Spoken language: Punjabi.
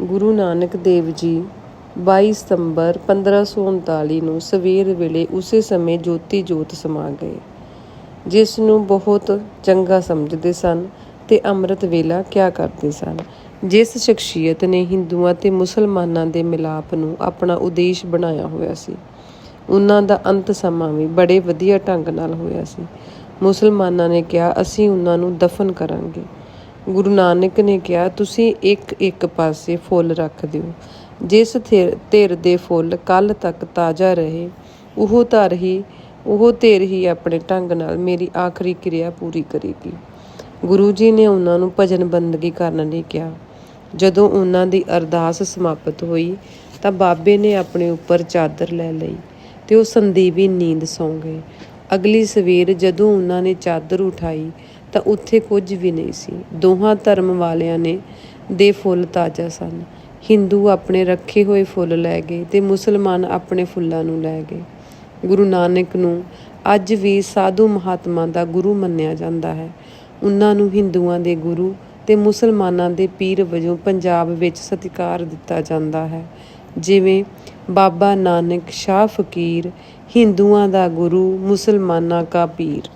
ਗੁਰੂ ਨਾਨਕ ਦੇਵ ਜੀ 22 ਸਤੰਬਰ 1539 ਨੂੰ ਸਵੇਰ ਵੇਲੇ ਉਸੇ ਸਮੇਂ ਜੋਤੀ ਜੋਤ ਸਮਾ ਗਏ, ਜਿਸ ਨੂੰ ਬਹੁਤ ਚੰਗਾ ਸਮਝਦੇ ਸਨ ਤੇ ਅੰਮ੍ਰਿਤ ਵੇਲਾ ਕਿਆ ਕਰਦੇ ਸਨ। ਜਿਸ ਸ਼ਖਸੀਅਤ ਨੇ ਹਿੰਦੂਆਂ ਤੇ ਮੁਸਲਮਾਨਾਂ ਦੇ ਮਿਲਾਪ ਨੂੰ ਆਪਣਾ ਉਦੇਸ਼ ਬਣਾਇਆ ਹੋਇਆ ਸੀ, ਉਹਨਾਂ ਦਾ ਅੰਤ ਸਮਾਂ ਵੀ ਬੜੇ ਵਧੀਆ ਢੰਗ ਨਾਲ ਹੋਇਆ ਸੀ। ਮੁਸਲਮਾਨਾਂ ਨੇ ਕਿਹਾ, ਅਸੀਂ ਉਹਨਾਂ ਨੂੰ ਦਫਨ ਕਰਾਂਗੇ। ਗੁਰੂ ਨਾਨਕ ਨੇ ਕਿਹਾ, ਤੁਸੀਂ ਇੱਕ ਇੱਕ ਪਾਸੇ ਫੁੱਲ ਰੱਖ ਦਿਓ। ਜਿਸ ਧਿਰ ਧਿਰ ਦੇ ਫੁੱਲ ਕੱਲ ਤੱਕ ਤਾਜ਼ਾ ਰਹੇ, ਉਹ ਧਰ ਹੀ, ਉਹ ਧਿਰ ਹੀ ਆਪਣੇ ਢੰਗ ਨਾਲ ਮੇਰੀ ਆਖਰੀ ਕਿਰਿਆ ਪੂਰੀ ਕਰੇਗੀ। ਗੁਰੂ ਜੀ ਨੇ ਉਹਨਾਂ ਨੂੰ ਭਜਨ ਬੰਦਗੀ ਕਰਨ ਲਈ ਕਿਹਾ। ਜਦੋਂ ਉਹਨਾਂ ਦੀ ਅਰਦਾਸ ਸਮਾਪਤ ਹੋਈ, ਤਾਂ ਬਾਬੇ ਨੇ ਆਪਣੇ ਉੱਪਰ ਚਾਦਰ ਲੈ ਲਈ ਤੇ ਉਹ ਸੰਦੀਵੀ ਨੀਂਦ ਸੌਂ ਗਏ। ਅਗਲੀ ਸਵੇਰ ਜਦੋਂ ਉਹਨਾਂ ਨੇ ਚਾਦਰ ਉਠਾਈ ਤਾਂ ਉੱਥੇ ਕੁਝ ਵੀ ਨਹੀਂ ਸੀ। ਦੋਹਾਂ ਧਰਮ ਵਾਲਿਆਂ ਨੇ ਦੇ ਫੁੱਲ ਤਾਜ਼ਾ ਸਨ। ਹਿੰਦੂ ਆਪਣੇ ਰੱਖੇ ਹੋਏ ਫੁੱਲ ਲੈ ਗਏ ਤੇ ਮੁਸਲਮਾਨ ਆਪਣੇ ਫੁੱਲਾਂ ਨੂੰ ਲੈ ਗਏ। ਗੁਰੂ ਨਾਨਕ ਨੂੰ ਅੱਜ ਵੀ ਸਾਧੂ ਮਹਾਤਮਾ ਦਾ ਗੁਰੂ ਮੰਨਿਆ ਜਾਂਦਾ ਹੈ। ਉਹਨਾਂ ਨੂੰ ਹਿੰਦੂਆਂ ਦੇ ਗੁਰੂ ਤੇ ਮੁਸਲਮਾਨਾਂ ਦੇ ਪੀਰ ਵਜੋਂ ਪੰਜਾਬ ਵਿੱਚ ਸਤਿਕਾਰ ਦਿੱਤਾ ਜਾਂਦਾ ਹੈ। ਜਿਵੇਂ ਬਾਬਾ ਨਾਨਕ ਸ਼ਾਹ ਫਕੀਰ, ਹਿੰਦੂਆਂ ਦਾ ਗੁਰੂ, ਮੁਸਲਮਾਨਾਂ ਦਾ ਪੀਰ।